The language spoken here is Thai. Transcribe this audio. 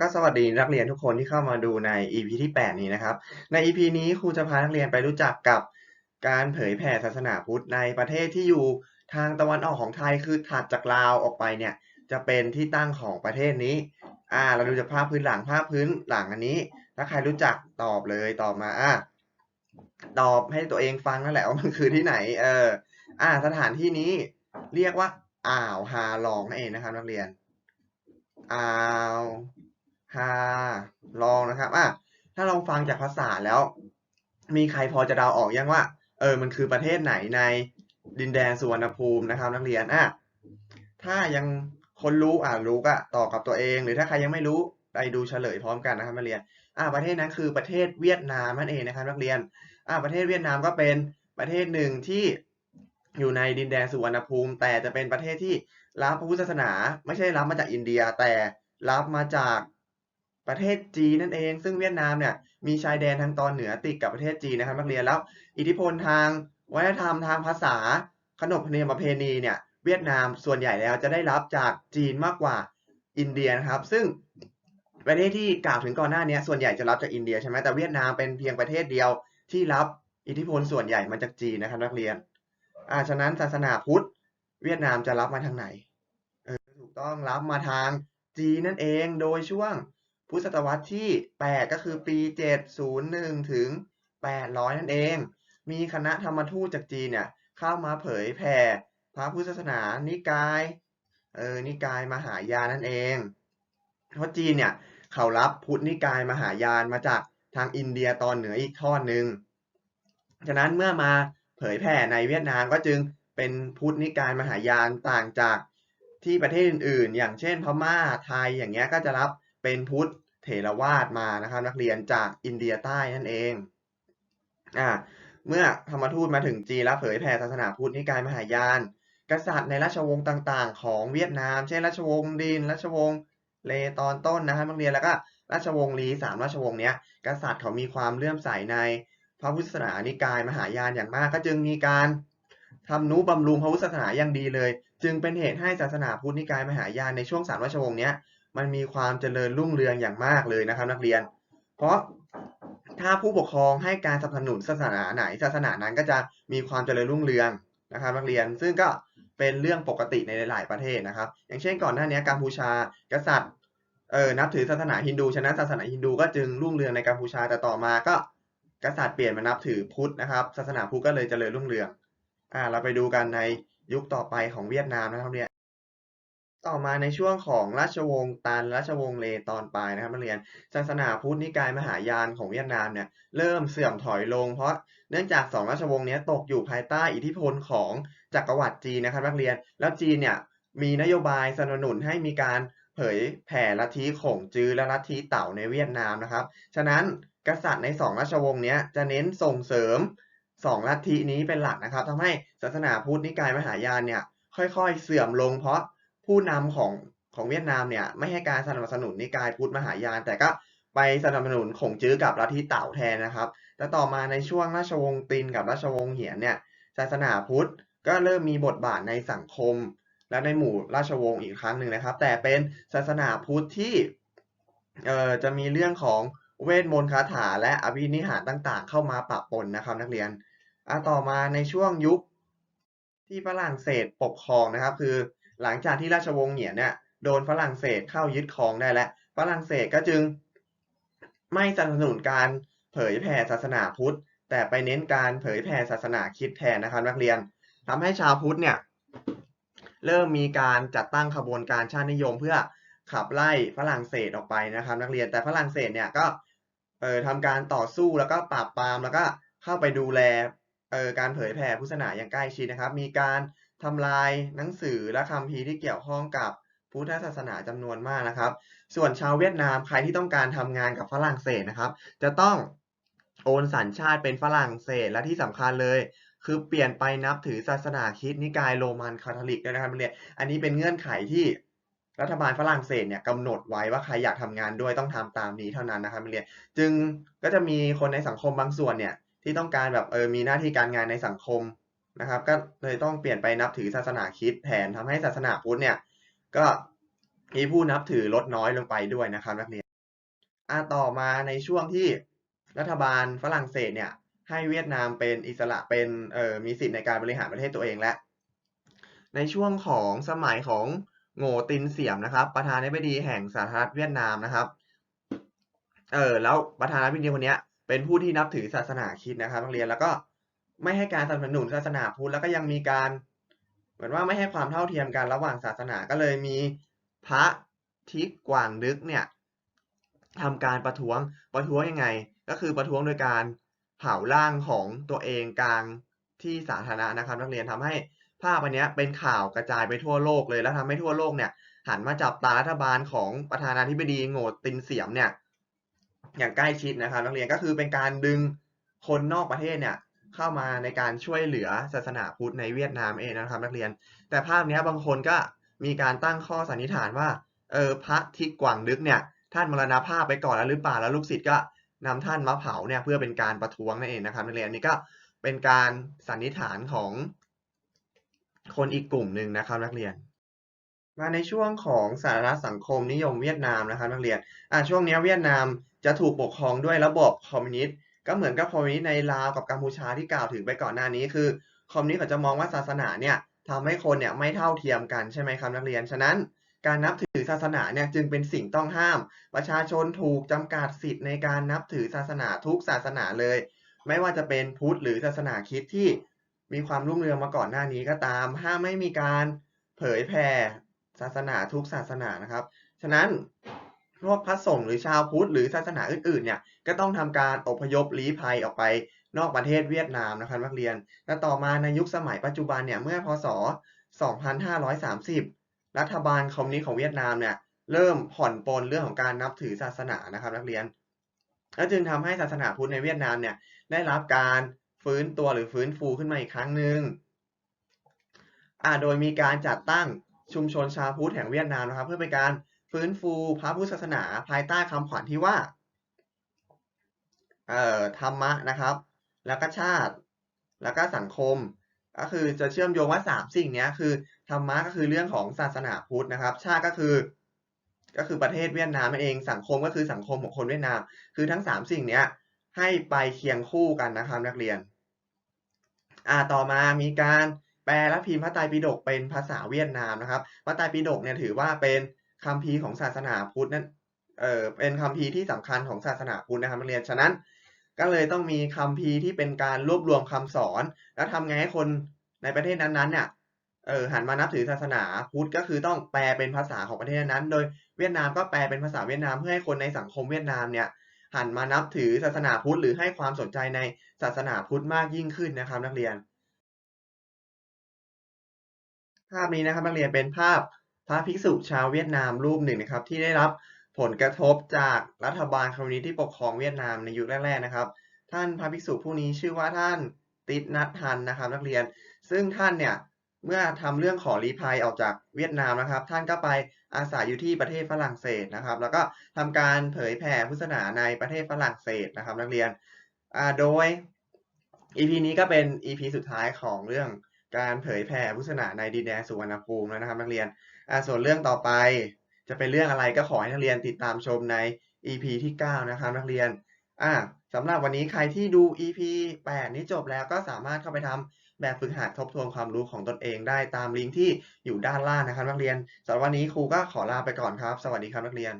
ก็สวัสดีนักเรียนทุกคนที่เข้ามาดูใน EP ที่ 8 นี้นะครับ ใน EP นี้ครูจะพานักเรียนไปรู้จักกับการเผยแผ่ศาสนาพุทธในประเทศที่อยู่ทางตะวันออกของไทยคือถัดจากลาวออกไปเนี่ยจะเป็นที่ตั้งของประเทศนี้ อ่า เราดูจากภาพพื้นหลังภาพพื้นหลังอันนี้ ถ้าใครรู้จักตอบเลยตอบมาอ่าตอบให้ตัวเองฟังนั่นแหละว่ามันคือที่ไหน เออ อ่า สถานที่นี้เรียกว่าอ่าวฮาลองนั่นเองนะครับนักเรียน อ่าว ฮาลองนะครับอะถ้าลองฟังจากภาษาแล้ว มีใครพอจะเดาออกยังว่า เออมันคือประเทศไหนในดินแดนสุวรรณภูมินะครับ นักเรียนอะถ้ายังคนรู้อ่ารู้ก็ตอบกับตัวเอง หรือถ้าใครยังไม่รู้ไปดูเฉลยพร้อมกันนะครับนักเรียนอ่าประเทศนั้นคือประเทศเวียดนามนั่นเองนะครับนักเรียนอ่าประเทศเวียดนามก็เป็นประเทศหนึ่งที่อยู่ในดินแดนสุวรรณภูมิ แต่จะเป็นประเทศที่รับพระพุทธศาสนา ไม่ใช่รับมาจากอินเดีย แต่รับมาจาก ประเทศจีนนั่นเอง ซึ่งเวียดนามเนี่ยมีชายแดนทางตอนเหนือติดกับประเทศจีนนะครับนักเรียนแล้ว อิทธิพลทางวัฒนธรรมทางภาษา ขนบธรรมเนียมประเพณีเนี่ยเวียดนามส่วนใหญ่แล้วจะได้รับจากจีนมากกว่าอินเดียนะครับ ซึ่งประเทศที่กล่าวถึงก่อนหน้านี้ส่วนใหญ่จะรับจากอินเดียใช่ไหมแต่เวียดนามเป็นเพียงประเทศเดียวที่รับอิทธิพลส่วนใหญ่มาจากจีนนะครับนักเรียนอ่าฉะนั้นศาสนาพุทธเวียดนามจะรับมาทางไหนเออถูกต้องรับมาทางจีนนั่นเองโดยช่วง พุทธศตวรรษที่ 8 ก็คือปี 701 ถึง 800 นั่นเอง มีคณะธรรมทูตจากจีนเนี่ยเข้ามาเผยแผ่พระพุทธศาสนานิกายเออนิกายมหายานนั่นเอง เพราะจีนเนี่ยเขารับพุทธนิกายมหายานมาจากทางอินเดียตอนเหนืออีกทอดหนึ่งฉะนั้นเมื่อมาเผยแผ่ในเวียดนามก็จึงเป็นพุทธนิกายมหายานต่างจากที่ประเทศอื่นๆ อย่างเช่นพม่าไทยอย่างเงี้ยก็จะรับ เป็นพุทธเถรวาทมานะครับ นักเรียนจากอินเดียใต้นั่นเองอ่าเมื่อธรรมทูตมาถึงจีนแล้วเผยแผ่ศาสนาพุทธนิกายมหายาน กษัตริย์ในราชวงศ์ต่างๆ ของเวียดนาม เช่นราชวงศ์ดิน ราชวงศ์เลตอนต้นนะครับนักเรียนแล้วก็ราชวงศ์ลีสามราชวงศ์เนี้ยกษัตริย์เขามีความเลื่อมใสในพระพุทธศาสนานิกายมหายานอย่างมาก ก็จึงมีการทำนุบำรุงพระพุทธศาสนาอย่างดีเลย จึงเป็นเหตุให้ศาสนาพุทธนิกายมหายานในช่วงสามราชวงศ์เนี้ย มันมีความเจริญรุ่งเรืองอย่างมากเลยนะครับ นักเรียน เพราะถ้าผู้ปกครองให้การสนับสนุนศาสนาไหนศาสนานั้นก็จะมีความเจริญรุ่งเรืองนะครับ นักเรียนซึ่งก็เป็นเรื่องปกติในหลาย ๆ ประเทศนะครับ อย่างเช่นก่อนหน้านี้กัมพูชากษัตริย์เออนับถือศาสนาฮินดูฉะนั้นศาสนาฮินดูก็จึงรุ่งเรืองในกัมพูชาแต่ต่อมาก็กษัตริย์เปลี่ยนมานับถือพุทธนะครับศาสนาพุทธก็เลยเจริญรุ่งเรืองอ่าเราไปดูกันในยุคต่อไปของเวียดนามนะครับเนี่ย ต่อมาในช่วงของราชวงศ์ตันราชวงศ์เลตอนปลายนะครับนักเรียนศาสนาพุทธนิกายมหายานของเวียดนามเนี่ยเริ่มเสื่อมถอยลง เพราะเนื่องจากสองราชวงศ์นี้ตกอยู่ภายใต้อิทธิพลของจักรวรรดิจีนนะครับนักเรียนแล้วจีนเนี่ยมีนโยบายสนับสนุนให้มีการเผยแผ่ลัทธิข่งจื้อและลัทธิเต่าในเวียดนามนะครับ ฉะนั้นกษัตริย์ในสองราชวงศ์นี้จะเน้นส่งเสริมสองลัทธินี้เป็นหลักนะครับทำให้ศาสนาพุทธนิกายมหายานเนี่ยค่อยๆ เสื่อมลงเพราะ ผู้นำของของเวียดนามเนี่ยไม่ให้การสนับสนุนนิกายพุทธมหายาน แต่ก็ไปสนับสนุนขงจื้อกับลัทธิเต่าแทนนะครับ แต่ต่อมาในช่วงราชวงศ์ตินกับราชวงศ์เหียนเนี่ยศาสนาพุทธก็เริ่มมีบทบาทในสังคม และในหมู่ราชวงศ์อีกครั้งหนึ่งนะครับ แต่เป็นศาสนาพุทธที่เอ่อจะมีเรื่องของเวทมนต์คาถาและอภินิหารต่างๆ เข้ามาปะปนนะครับนักเรียนอะต่อมาในช่วงยุค ที่ฝรั่งเศสปกครองนะครับ คือหลังจากที่ราชวงศ์เหนียนเนี่ยโดนฝรั่งเศสเข้ายึดครองได้แล้วฝรั่งเศสก็จึง ไม่สนับสนุนการเผยแผ่ศาสนาพุทธ แต่ไปเน้นการเผยแผ่ศาสนาคริสต์แทนนะครับ นักเรียนทำให้ชาวพุทธเนี่ยเริ่มมีการจัดตั้งขบวนการชาตินิยม เพื่อขับไล่ฝรั่งเศสออกไปนะครับ นักเรียนแต่ฝรั่งเศสเนี่ยก็เอ่อทำการต่อสู้แล้วก็ปราบปรามแล้วก็เข้าไปดูแล การเผยแผ่พุทธศาสนาอย่างใกล้ชิดนะครับ มีการทำลายหนังสือและคัมภีร์ที่เกี่ยวข้องกับพุทธศาสนาจำนวนมากนะครับ ส่วนชาวเวียดนามใครที่ต้องการทำงานกับฝรั่งเศสนะครับ จะต้องโอนสัญชาติเป็นฝรั่งเศสและที่สำคัญเลย คือเปลี่ยนไปนับถือศาสนาคริสต์นิกายโรมันคาทอลิกด้วยนะครับนักเรียนอันนี้เป็นเงื่อนไขที่รัฐบาลฝรั่งเศสเนี่ยกำหนดไว้ว่าใครอยากทำงานด้วยต้องทำตามนี้เท่านั้นนะครับนักเรียนจึงก็จะมีคนในสังคมบางส่วนเนี่ย ที่ต้องการแบบเออมีหน้าที่การงานในสังคมนะครับ ก็เลยต้องเปลี่ยนไปนับถือศาสนาคริสต์แทนทำให้ศาสนาพุทธเนี่ยก็มีผู้นับถือลดน้อยลงไปด้วยนะครับนักเรียนอ่าต่อมาในช่วงที่รัฐบาลฝรั่งเศสเนี่ยให้เวียดนามเป็นอิสระเป็นเอ่อมีสิทธิ์ในการบริหารประเทศตัวเองและ ในช่วงของสมัยของโง่ตินเสียมนะครับ ประธานาธิบดีแห่งสาธารณรัฐเวียดนามนะครับเออแล้วประธานาธิบดีคนเนี้ย เป็นผู้ที่นับถือศาสนาคริดนะครับนักเรียนแล้วก็ไม่ให้การสนับสนุนศาสนาพุทธแล้วก็ยังมีการ เหมือนว่าไม่ให้ความเท่าเทียมกันระหว่างศาสนาก็เลยมีพระทิกกวางดึกเนี่ยทำการประท้วงประท้วงยังไง ก็คือประท้วงโดยการเผาร่างของตัวเองกลางที่สาธารณะนะครับ นักเรียนทำให้ภาพอันนี้เป็นข่าวกระจายไปทั่วโลกเลยแล้วทำให้ทั่วโลกเนี่ยหันมาจับตารัฐบาลของประธานาธิบดีโง่ตินเสียมเนี่ย อย่างใกล้ชิดนะครับ นักเรียนก็คือเป็นการดึงคนนอกประเทศเนี่ยเข้ามาในการช่วยเหลือศาสนาพุทธในเวียดนามเองนะครับ นักเรียน แต่ภาพนี้บางคนก็มีการตั้งข้อสันนิษฐานว่าเออพระทิกกวางดึกเนี่ยท่านมรณภาพไปก่อนแล้วหรือเปล่าแล้วลูกศิษย์ก็นำท่านมาเผาเนี่ยเพื่อเป็นการประท้วงนั่นเองนะครับนักเรียนนี่ก็เป็นการสันนิษฐานของคนอีกกลุ่มหนึ่งนะครับนักเรียน มาในช่วงของสาธารณสังคมนิยมเวียดนามนะครับนักเรียนอ่าช่วงนี้เวียดนามจะถูกปกครองด้วยระบบคอมมิวนิสต์ก็เหมือนกับคอมมิวนิสต์ในลาวกับกัมพูชาที่กล่าวถึงไปก่อนหน้านี้คือคอมมิวนิสต์เขาจะมองว่าศาสนาเนี่ยทำให้คนเนี่ยไม่เท่าเทียมกันใช่ไหมครับนักเรียน ฉะนั้นการนับถือศาสนาเนี่ยจึงเป็นสิ่งต้องห้าม ประชาชนถูกจำกัดสิทธิ์ในการนับถือศาสนาทุกศาสนาเลย ไม่ว่าจะเป็นพุทธหรือศาสนาคริสต์ที่มีความรุ่งเรืองมาก่อนหน้านี้ก็ตาม ห้ามไม่มีการเผยแผ่ ศาสนาทุกศาสนานะครับ ฉะนั้นพวกพระสงฆ์หรือชาวพุทธหรือศาสนาอื่นๆเนี่ยก็ต้องทำการอพยพลี้ภัยออกไปนอกประเทศเวียดนามนะครับนักเรียน และต่อมาในยุคสมัยปัจจุบันเนี่ยเมื่อพศ 2530 รัฐบาลคอมมิวนิสต์ของเวียดนามเนี่ยเริ่มผ่อนปลนเรื่องของการนับถือศาสนานะครับนักเรียน และจึงทำให้ศาสนาพุทธในเวียดนามเนี่ยได้รับการฟื้นตัวหรือฟื้นฟูขึ้นมาอีกครั้งหนึ่งอ่าโดยมีการจัดตั้ง ชุมชนชาวพุทธแห่งเวียดนามนะครับ เพื่อเป็นการฟื้นฟูพระพุทธศาสนาภายใต้คำขวัญที่ว่าเอ่อธรรมะนะครับ แล้วก็ชาติ แล้วก็สังคม ก็คือจะเชื่อมโยงว่าสามสิ่งนี้คือธรรมะก็คือเรื่องของศาสนาพุทธนะครับ ชาติก็คือ ก็คือประเทศเวียดนามเอง สังคมก็คือสังคมของคนเวียดนาม คือทั้งสามสิ่งเนี้ยให้ไปเคียงคู่กันนะครับนักเรียน อ่าต่อมามีการ แปลและพิมพ์พระไตรปิฎกเป็นภาษาเวียดนามนะครับ พระไตรปิฎกเนี่ยถือว่าเป็นคัมภีร์ของศาสนาพุทธนั่นเออเป็นคัมภีร์ที่สำคัญของศาสนาพุทธนะครับนักเรียน ฉะนั้น ก็เลยต้องมีคัมภีร์ที่เป็นการรวบรวมคำสอน แล้วทำไงให้คนในประเทศนั้นๆเนี่ยเออหันมานับถือศาสนาพุทธก็คือต้องแปลเป็นภาษาของประเทศนั้น โดยเวียดนามก็แปลเป็นภาษาเวียดนามเพื่อให้คนในสังคมเวียดนามเนี่ยหันมานับถือศาสนาพุทธหรือให้ความสนใจในศาสนาพุทธมากยิ่งขึ้นนะครับนักเรียน ภาพนี้นะครับนักเรียนเป็นภาพพระภิกษุชาวเวียดนามรูปหนึ่งนะครับ ที่ได้รับผลกระทบจากรัฐบาลคอมมิวนิสต์ที่ปกครองเวียดนามในยุคแรกๆนะครับ ท่านพระภิกษุผู้นี้ชื่อว่าท่านติดนัททันนะครับ นักเรียน ซึ่งท่านเนี่ยเมื่อทำเรื่องขอรีภัยออกจากเวียดนามนะครับ ท่านก็ไปอาศัยอยู่ที่ประเทศฝรั่งเศสนะครับ แล้วก็ทำการเผยแผ่พุทธศาสนาในประเทศฝรั่งเศสนะครับ นักเรียนโดย EP นี้ก็เป็น EP สุดท้ายของเรื่อง การเผยแผ่พุทธศาสนาในดินแดนสุวรรณภูมิแล้วนะครับ นักเรียนอ่าส่วนเรื่องต่อไป จะเป็นเรื่องอะไรก็ขอให้นักเรียนติดตามชมใน EP ที่ 9 นะครับ นักเรียนอ่าสำหรับวันนี้ใครที่ดู EP 8 นี้จบแล้วก็สามารถเข้าไปทำแบบฝึกหัดทบทวนความรู้ของตนเองได้ตามลิงก์ที่อยู่ด้านล่างนะครับ นักเรียนสำหรับวันนี้ครูก็ขอลาไปก่อนครับ สวัสดีครับนักเรียน